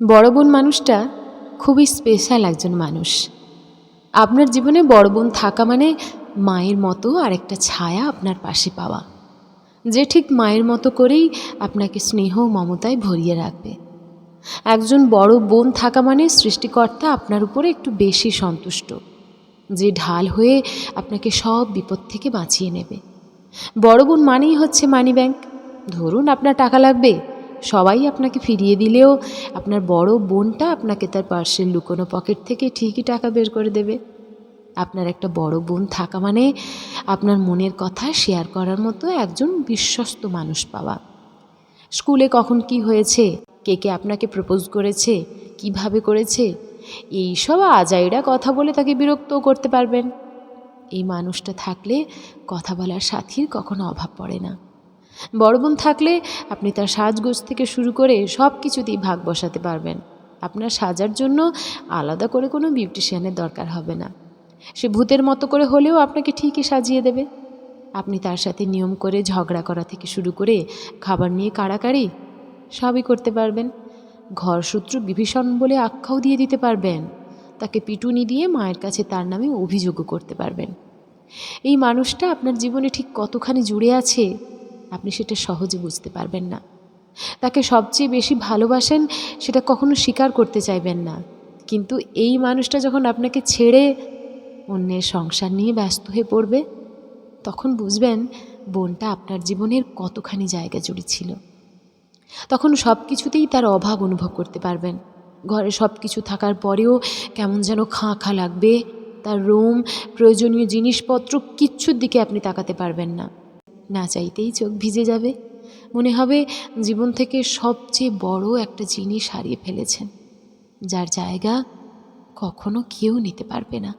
বড় বোন মানুষটা খুবই স্পেশাল একজন মানুষ। আপনার জীবনে বড় বোন থাকা মানে মায়ের মতো আর একটা ছায়া আপনার পাশে পাওয়া, যে ঠিক মায়ের মতো করেই আপনাকে স্নেহ মমতায় ভরিয়ে রাখবে। একজন বড় বোন থাকা মানে সৃষ্টিকর্তা আপনার উপরে একটু বেশি সন্তুষ্ট, যে ঢাল হয়ে আপনাকে সব বিপদ থেকে বাঁচিয়ে নেবে। বড় বোন মানেই হচ্ছে মানি ব্যাংক ধরুন আপনার টাকা লাগবে সবাই আপনাকে ফিরিয়ে দিলেও আপনার বড় বোনটা আপনাকে তার পার্সেল লুকোনো পকেট থেকে ঠিকই টাকা বের করে দেবে। আপনার একটা বড় বোন থাকা মানে আপনার মনের কথা শেয়ার করার মতো একজন বিশ্বস্ত মানুষ পাওয়া। স্কুলে কখন কি হয়েছে? কে কে আপনাকে প্রপোজ করেছে? কীভাবে করেছে? এই সব আজাইরা কথা বলে তাকে বিরক্তও করতে পারবেন। এই মানুষটা থাকলে কথা বলার সাথীর কখনো অভাব পড়ে না। বড় বোন থাকলে আপনি তার সাজগোজ থেকে শুরু করে সব কিছুতেই ভাগ বসাতে পারবেন। আপনার সাজার জন্য আলাদা করে কোনো বিউটিশিয়ানের দরকার হবে না। সে ভূতের মতো করে হলেও আপনাকে ঠিকই সাজিয়ে দেবে। আপনি তার সাথে নিয়ম করে ঝগড়া করা থেকে শুরু করে খাবার নিয়ে কাড়াকাড়ি সবই করতে পারবেন। ঘরশত্রু বিভীষণ বলে আখ্যাও দিয়ে দিতে পারবেন। তাকে পিটুনি দিয়ে মায়ের কাছে তার নামে অভিযোগও করতে পারবেন। এই মানুষটা আপনার জীবনে ঠিক কতখানি জুড়ে আছে আপনি সেটা সহজে বুঝতে পারবেন না। তাকে সবচেয়ে বেশি ভালোবাসেন সেটা কখনো স্বীকার করতে চাইবেন না। কিন্তু এই মানুষটা যখন আপনাকে ছেড়ে অন্যের সংসার নিয়ে ব্যস্ত হয়ে পড়বে, তখন বুঝবেন বোনটা আপনার জীবনের কতখানি জায়গা জুড়ে ছিল। তখন সব কিছুতেই তার অভাব অনুভব করতে পারবেন। ঘরে সব কিছু থাকার পরেও কেমন যেন খাঁ খাঁ লাগবে, তার রুম, প্রয়োজনীয় জিনিসপত্র কিচ্ছুর দিকে আপনি তাকাতে পারবেন না। না চাইতেই চোখ ভিজে যাবে। মনে হবে জীবন থেকে সবচেয়ে বড় একটা জিনিস হারিয়ে ফেলেছেন, যার জায়গা কখনো কেউ নিতে পারবে না।